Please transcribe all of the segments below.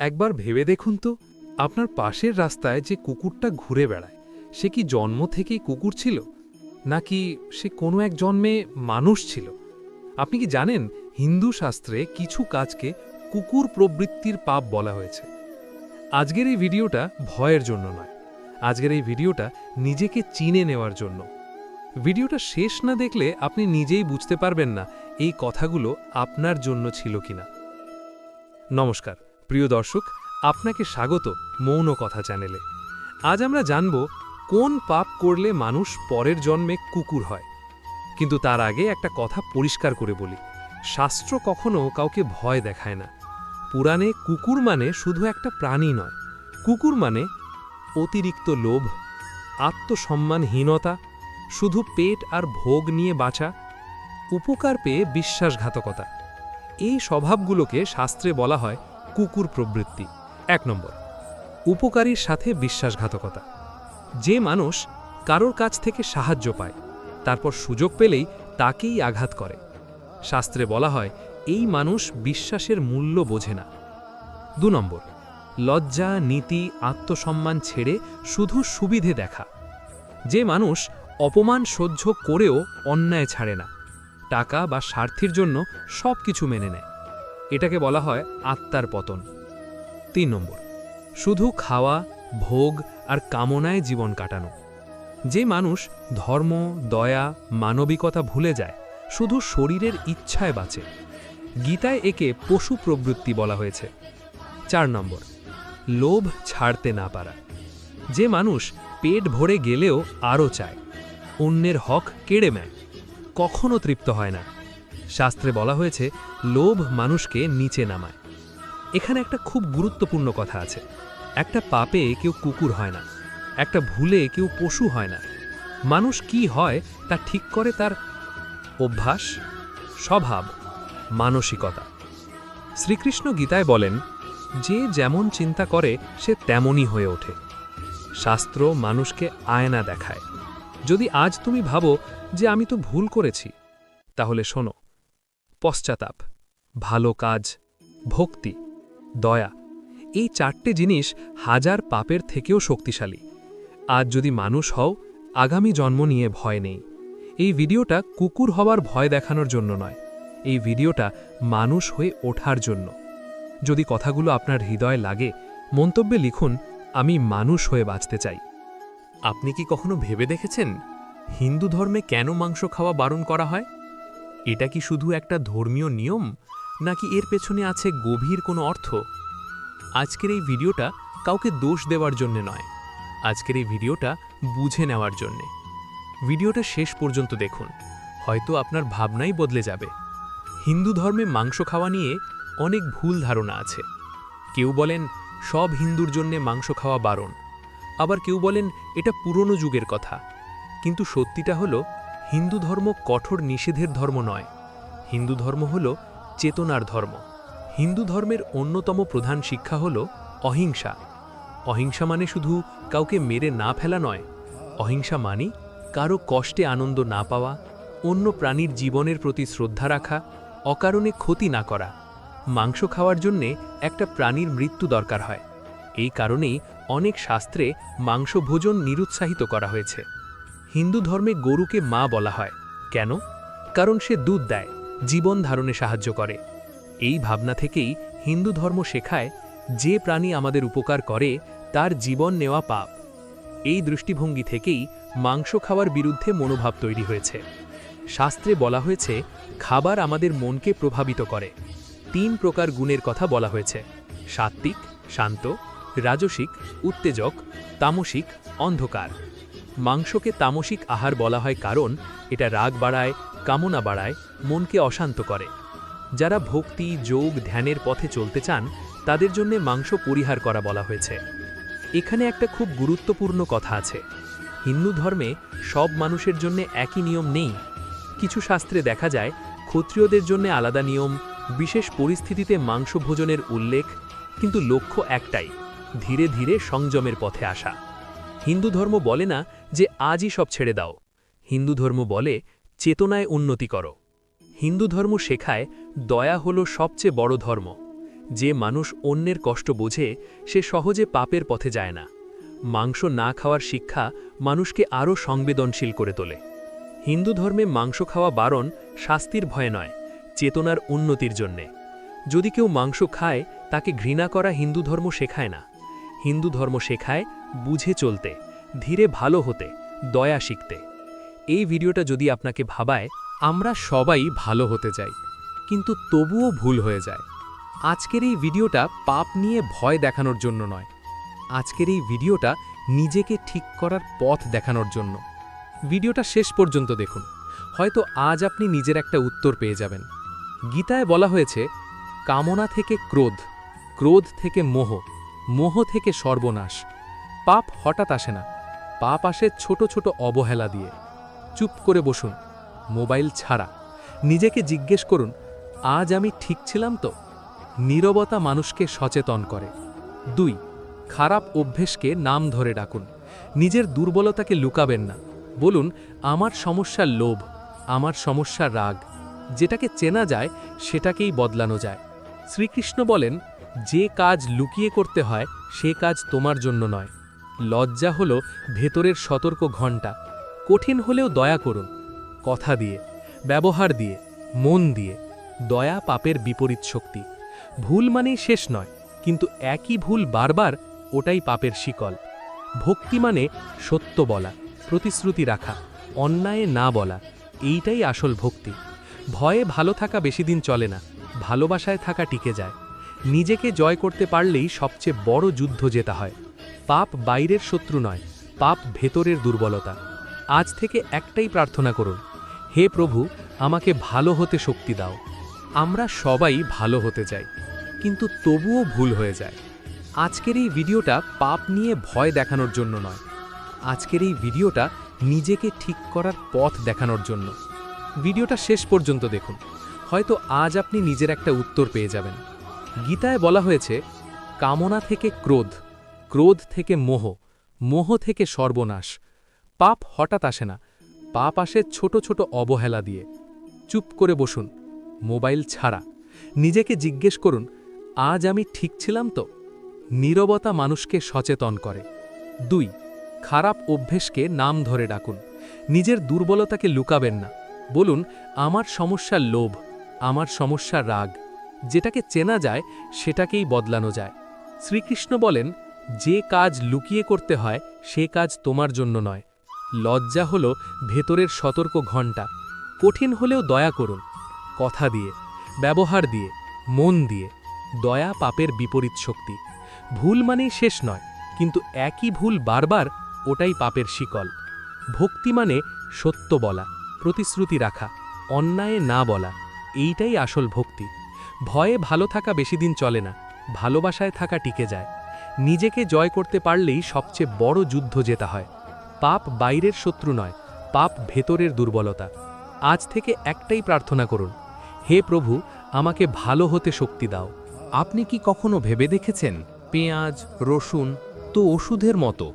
একবার ভেবে দেখুন তো, আপনার পাশের রাস্তায় যে কুকুরটা ঘুরে বেড়ায়, সে কি জন্ম থেকেই কুকুর ছিল? নাকি সে কোনো এক জন্মে মানুষ ছিল? আপনি কি জানেন, হিন্দু শাস্ত্রে কিছু কাজকে কুকুর প্রবৃত্তির পাপ বলা হয়েছে। আজকের এই ভিডিওটা ভয়ের জন্য নয়। আজকের এই ভিডিওটা নিজেকে চিনে নেওয়ার জন্য। ভিডিওটা শেষ না দেখলে আপনি নিজেই বুঝতে পারবেন না, এই কথাগুলো আপনার জন্য ছিল কিনা। নমস্কার। প্রিয় দর্শক, আপনাকে স্বাগত মৌন কথা চ্যানেলে। আজ আমরা জানব কোন পাপ করলে মানুষ পরের জন্মে কুকুর হয়। কিন্তু তার আগে একটা কথা পরিষ্কার করে বলি। শাস্ত্র কখনো কাউকে ভয় দেখায় না। পুরাণে কুকুর মানে শুধু একটা প্রাণী নয়। কুকুর মানে অতিরিক্ত লোভ, আত্মসম্মানহীনতা, শুধু পেট আর ভোগ নিয়ে বাঁচা, উপকার পেয়ে বিশ্বাসঘাতকতা। এই স্বভাবগুলোকে শাস্ত্রে বলা হয় কুকুর প্রবৃত্তি। এক নম্বর, উপকারীর সাথে বিশ্বাসঘাতকতা। যে মানুষ কারোর কাছ থেকে সাহায্য পায়, তারপর সুযোগ পেলেই তাকেই আঘাত করে। শাস্ত্রে বলা হয়, এই মানুষ বিশ্বাসের মূল্য বোঝে না। দু নম্বর, লজ্জা, নীতি, আত্মসম্মান ছেড়ে শুধু সুবিধে দেখা। যে মানুষ অপমান সহ্য করেও অন্যায় ছাড়ে না। টাকা বা স্বার্থের জন্য সব কিছু মেনে নেয়। এটাকে বলা হয় আত্মার পতন। তিন নম্বর, শুধু খাওয়া, ভোগ আর কামনায় জীবন কাটানো। যে মানুষ ধর্ম, দয়া, মানবিকতা ভুলে যায়, শুধু শরীরের ইচ্ছায় বাঁচে। গীতায় একে পশু প্রবৃত্তি বলা হয়েছে। চার নম্বর, লোভ ছাড়তে না পারা। যে মানুষ পেট ভরে গেলেও আরও চায়, অন্যের হক কেড়ে নেয়, কখনো তৃপ্ত হয় না। শাস্ত্রে বলা হয়েছে, লোভ মানুষকে নিচে নামায়। এখানে একটা খুব গুরুত্বপূর্ণ কথা আছে। একটা পাপে কেউ কুকুর হয় না, একটা ভুলে কেউ পশু হয় না। মানুষ কি হয়, তা ঠিক করে তার অভ্যাস, স্বভাব, মানসিকতা। শ্রীকৃষ্ণ গীতায় বলেন, যে যেমন চিন্তা করে, সে তেমনই হয়ে ওঠে। শাস্ত্র মানুষকে আয়না দেখায়। যদি আজ তুমি ভাবো যে আমি তো ভুল করেছি, তাহলে শোনো পশ্চাতাপ, ভালো কাজ, ভক্তি, দয়া, এই চারটে জিনিস হাজার পাপের থেকেও শক্তিশালী। আজ যদি মানুষ হও, আগামী জন্ম নিয়ে ভয় নেই। এই ভিডিওটা কুকুর হওয়ার ভয় দেখানোর জন্য নয়। এই ভিডিওটা মানুষ হয়ে ওঠার জন্য। যদি কথাগুলো আপনার হৃদয় লাগে, মন্তব্যে লিখুন, আমি মানুষ হয়ে বাঁচতে চাই। আপনি কি কখনো ভেবে দেখেছেন? হিন্দু ধর্মে কেন মাংস খাওয়া বারণ করা হয়? এটা কি শুধু একটা ধর্মীয় নিয়ম, নাকি এর পেছনে আছে গভীর কোনো অর্থ? আজকের এই ভিডিওটা কাউকে দোষ দেওয়ার জন্য নয়। আজকের এই ভিডিওটা বুঝে নেওয়ার জন্যে। ভিডিওটা শেষ পর্যন্ত দেখুন। হয়তো আপনার ভাবনাই বদলে যাবে। হিন্দু ধর্মে মাংস খাওয়া নিয়ে অনেক ভুল ধারণা আছে। কেউ বলেন, সব হিন্দুর জন্যে মাংস খাওয়া বারণ। আবার কেউ বলেন, এটা পুরনো যুগের কথা। কিন্তু সত্যিটা হলো হিন্দু ধর্ম কঠোর নিষেধের ধর্ম নয়। হিন্দু ধর্ম হল চেতনার ধর্ম। হিন্দু ধর্মের অন্যতম প্রধান শিক্ষা হল অহিংসা। অহিংসা মানে শুধু কাউকে মেরে না ফেলা নয়, অহিংসা মানে কারও কষ্টে আনন্দ না পাওয়া, অন্য প্রাণীর জীবনের প্রতি শ্রদ্ধা রাখা, অকারণে ক্ষতি না করা। মাংস খাওয়ার জন্যে একটা প্রাণীর মৃত্যু দরকার হয়। এই কারণেই অনেক শাস্ত্রে মাংস ভোজন নিরুৎসাহিত করা হয়েছে। হিন্দু ধর্মে গরুকে মা বলা হয়। কেন? কারণ সে দুধ দেয়, জীবন ধারণে সাহায্য করে। এই ভাবনা থেকেই হিন্দু ধর্ম শেখায়, যে প্রাণী আমাদের উপকার করে, তার জীবন নেওয়া পাপ। এই দৃষ্টিভঙ্গি থেকেই মাংস খাওয়ার বিরুদ্ধে মনোভাব তৈরি হয়েছে। শাস্ত্রে বলা হয়েছে, খাবার আমাদের মনকে প্রভাবিত করে। তিন প্রকার গুণের কথা বলা হয়েছে। সাত্ত্বিক, শান্ত, রাজসিক, উত্তেজক, তামসিক, অন্ধকার। মাংসকে তামসিক আহার বলা হয় কারণ এটা রাগ বাড়ায়, কামনা বাড়ায়, মনকে অশান্ত করে। যারা ভক্তি, যোগ, ধ্যানের পথে চলতে চান, তাদের জন্য মাংস পরিহার করা বলা হয়েছে। এখানে একটা খুব গুরুত্বপূর্ণ কথা আছে। হিন্দু ধর্মে সব মানুষের জন্য একই নিয়ম নেই। কিছু শাস্ত্রে দেখা যায়, ক্ষত্রিয়দের জন্য আলাদা নিয়ম, বিশেষ পরিস্থিতিতে মাংস ভোজনের উল্লেখ, কিন্তু লক্ষ্য একটাই, ধীরে ধীরে সংযমের পথে আসা। হিন্দু ধর্ম বলে না যে আজই সব ছেড়ে দাও। হিন্দু ধর্ম বলে, চেতনায় উন্নতি করো। হিন্দু ধর্ম শেখায়, দয়া হল সবচেয়ে বড় ধর্ম। যে মানুষ অন্যের কষ্ট বোঝে, সে সহজে পাপের পথে যায় না। মাংস না খাওয়ার শিক্ষা মানুষকে আরও সংবেদনশীল করে তোলে। হিন্দু ধর্মে মাংস খাওয়া বারণ শাস্তির ভয়ে নয়, চেতনার উন্নতির জন্যে। যদি কেউ মাংস খায়, তাকে ঘৃণা করা হিন্দু ধর্ম শেখায় না। হিন্দু ধর্ম শেখায়, বুঝে চলতে। ধীরে ভালো হতে, দয়া শিখতে। এই ভিডিওটা যদি আপনাকে ভাবায়, আমরা সবাই ভালো হতে যাই কিন্তু তবুও ভুল হয়ে যায়। আজকের এই ভিডিওটা পাপ নিয়ে ভয় দেখানোর জন্য নয়। আজকের এই ভিডিওটা নিজেকে ঠিক করার পথ দেখানোর জন্য। ভিডিওটা শেষ পর্যন্ত দেখুন। হয়তো আজ আপনি নিজের একটা উত্তর পেয়ে যাবেন। গীতায় বলা হয়েছে, কামনা থেকে ক্রোধ ক্রোধ থেকে মোহ মোহ থেকে সর্বনাশ। পাপ হঠাৎ আসে না। পাপ আসে ছোট ছোট অবহেলা দিয়ে। চুপ করে বসুন, মোবাইল ছাড়া। নিজেকে জিজ্ঞেস করুন, আজ আমি ঠিক ছিলাম তো? নীরবতা মানুষকে সচেতন করে। দুই, খারাপ অভ্যেসকে নাম ধরে ডাকুন। নিজের দুর্বলতাকে লুকাবেন না। বলুন, আমার সমস্যা লোভ, আমার সমস্যা রাগ, যেটাকে চেনা যায়, সেটাকেই বদলানো যায়। শ্রীকৃষ্ণ বলেন, যে কাজ লুকিয়ে করতে হয়, সে কাজ তোমার জন্য নয়। লজ্জা হলো ভেতরের সতর্ক ঘণ্টা। কঠিন হলেও দয়া করুন, কথা দিয়ে, ব্যবহার দিয়ে, মন দিয়ে, দয়া পাপের বিপরীত শক্তি। ভুল মানেই শেষ নয়, কিন্তু একই ভুল বারবার ওটাই পাপের শিকল। ভক্তি মানে সত্য বলা, প্রতিশ্রুতি রাখা, অন্যায়ে না বলা, এইটাই আসল ভক্তি। ভয়ে ভালো থাকা বেশি দিন চলে না, ভালোবাসায় থাকা টিকে যায়। নিজেকে জয় করতে পারলেই সবচেয়ে বড় যুদ্ধ জেতা হয়। পাপ বাইরের শত্রু নয়, পাপ ভেতরের দুর্বলতা। আজ থেকে একটাই প্রার্থনা করুন, হে প্রভু, আমাকে ভালো হতে শক্তি দাও। আমরা সবাই ভালো হতে চাই, কিন্তু তবুও ভুল হয়ে যায়। আজকের এই ভিডিওটা পাপ নিয়ে ভয় দেখানোর জন্য নয়। আজকের এই ভিডিওটা নিজেকে ঠিক করার পথ দেখানোর জন্য। ভিডিওটা শেষ পর্যন্ত দেখুন। হয়তো আজ আপনি নিজের একটা উত্তর পেয়ে যাবেন। গীতায় বলা হয়েছে, কামনা থেকে ক্রোধ। ক্রোধ থেকে মোহ মোহ থেকে সর্বনাশ। পাপ হঠাৎ আসে না, পাপ আসে ছোট ছোট অবহেলা দিয়ে। চুপ করে বসুন, মোবাইল ছাড়া। নিজেকে জিজ্ঞেস করুন, আজ আমি ঠিক ছিলাম তো? নীরবতা মানুষকে সচেতন করে। দুই, খারাপ অভ্যেসকে নাম ধরে ডাকুন। নিজের দুর্বলতাকে লুকাবেন না। বলুন, আমার সমস্যা লোভ, আমার সমস্যা রাগ। যেটাকে চেনা যায়, সেটাকেই বদলানো যায়। শ্রীকৃষ্ণ বলেন যে কাজ লুকিয়ে করতে হয়, সে কাজ তোমার জন্য নয়। লজ্জা হল ভেতরের সতর্ক ঘণ্টা। কঠিন হলেও দয়া করুন। কথা দিয়ে, ব্যবহার দিয়ে, মন দিয়ে। দয়া পাপের বিপরীত শক্তি। ভুল মানেই শেষ নয়, কিন্তু একই ভুল বারবার ওটাই পাপের শিকল। ভক্তি মানে সত্য বলা, প্রতিশ্রুতি রাখা, অন্যায়ে না বলা, এইটাই আসল ভক্তি। ভয়ে ভালো থাকা বেশি দিন চলে না, ভালোবাসায় থাকা টিকে যায়। নিজেকে জয় করতে পারলেই সবচেয়ে বড় যুদ্ধ জেতা হয়। পাপ বাইরের শত্রু নয়, পাপ ভেতরের দুর্বলতা। আজ থেকে একটাই প্রার্থনা করুন, হে প্রভু, আমাকে ভালো হতে শক্তি দাও। আপনি কি কখনো ভেবে দেখেছেন, পেঁয়াজ, রসুন তো ওষুধের মতো?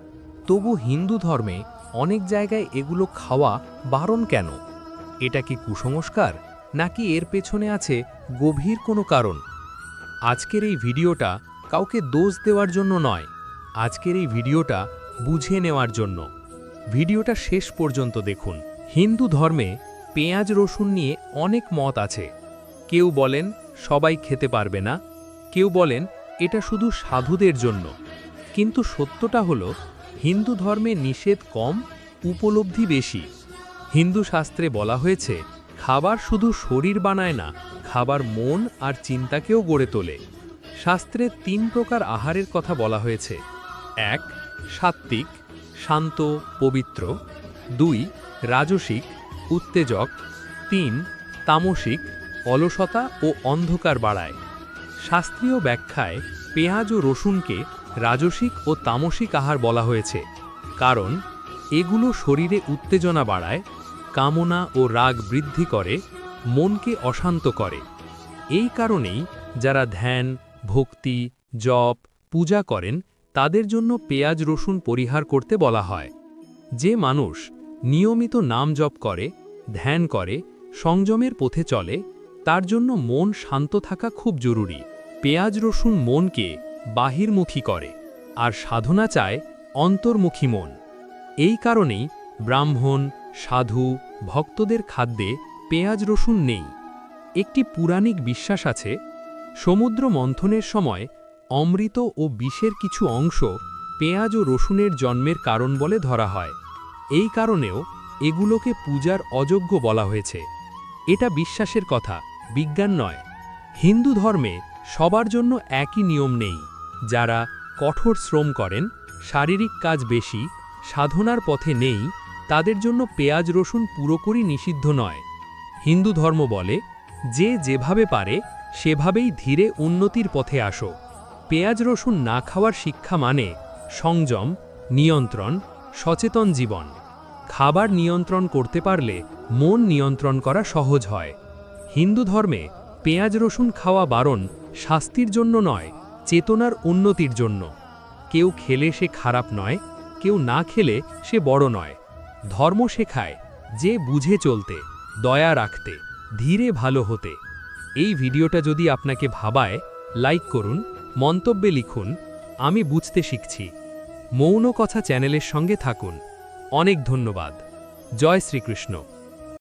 তবু হিন্দু ধর্মে অনেক জায়গায় এগুলো খাওয়া বারণ কেন? এটা কি কুসংস্কার, নাকি এর পেছনে আছে গভীর কোনো কারণ? আজকের এই ভিডিওটা কাউকে দোষ দেওয়ার জন্য নয়। আজকের এই ভিডিওটা বুঝে নেওয়ার জন্য। ভিডিওটা শেষ পর্যন্ত দেখুন। হিন্দু ধর্মে পেঁয়াজ রসুন নিয়ে অনেক মত আছে। কেউ বলেন, সবাই খেতে পারবে না। কেউ বলেন, এটা শুধু সাধুদের জন্য। কিন্তু সত্যটা হলো, হিন্দু ধর্মে নিষেধ কম, উপলব্ধি বেশি। হিন্দু শাস্ত্রে বলা হয়েছে, খাবার শুধু শরীর বানায় না, খাবার মন আর চিন্তাকেও গড়ে তোলে। শাস্ত্রে তিন প্রকার আহারের কথা বলা হয়েছে। এক, সাত্ত্বিক, শান্ত, পবিত্র। দুই, রাজসিক, উত্তেজক। তিন, তামসিক, অলসতা ও অন্ধকার বাড়ায়। শাস্ত্রীয় ব্যাখ্যায় পেঁয়াজ ও রসুনকে রাজসিক ও তামসিক আহার বলা হয়েছে, কারণ এগুলো শরীরে উত্তেজনা বাড়ায়, কামনা ও রাগ বৃদ্ধি করে, মনকে অশান্ত করে। এই কারণেই যারা ধ্যান ভক্তি, জপ, পূজা করেন, তাদের জন্য পেঁয়াজ রসুন পরিহার করতে বলা হয়। যে মানুষ নিয়মিত নাম জপ করে, ধ্যান করে, সংযমের পথে চলে, তার জন্য মন শান্ত থাকা খুব জরুরি। পেঁয়াজ রসুন মনকে বাহিরমুখী করে, আর সাধনা চায় অন্তর্মুখী মন। এই কারণেই ব্রাহ্মণ, সাধু, ভক্তদের খাদ্যে পেঁয়াজ রসুন নেই। একটি পুরাণিক বিশ্বাস আছে সমুদ্র মন্থনের সময় অমৃত ও বিষের কিছু অংশ পেঁয়াজ ও রসুনের জন্মের কারণ বলে ধরা হয়। এই কারণেও এগুলোকে পূজার অযোগ্য বলা হয়েছে। এটা বিশ্বাসের কথা, বিজ্ঞান নয়। হিন্দু ধর্মে সবার জন্য একই নিয়ম নেই। যারা কঠোর শ্রম করেন, শারীরিক কাজ বেশি, সাধনার পথে নেই, তাদের জন্য পেঁয়াজ রসুন পুরোপুরি নিষিদ্ধ নয়। হিন্দু ধর্ম বলে, যে যেভাবে পারে সেভাবেই ধীরে উন্নতির পথে আসো। পেঁয়াজ রসুন না খাওয়ার শিক্ষা মানে সংযম, নিয়ন্ত্রণ, সচেতন জীবন। খাবার নিয়ন্ত্রণ করতে পারলে মন নিয়ন্ত্রণ করা সহজ হয়। হিন্দু ধর্মে পেঁয়াজ রসুন খাওয়া বারণ শাস্তির জন্য নয়, চেতনার উন্নতির জন্য। কেউ খেলে সে খারাপ নয়, কেউ না খেলে সে বড় নয়। ধর্ম শেখায় যে বুঝে চলতে, দয়া রাখতে, ধীরে ভালো হতে। এই ভিডিওটা যদি আপনাকে ভাবায়, লাইক করুন, মন্তব্যে লিখুন, আমি বুঝতে শিখছি। মৌন কথা চ্যানেলের সঙ্গে থাকুন। অনেক ধন্যবাদ। জয় শ্রীকৃষ্ণ।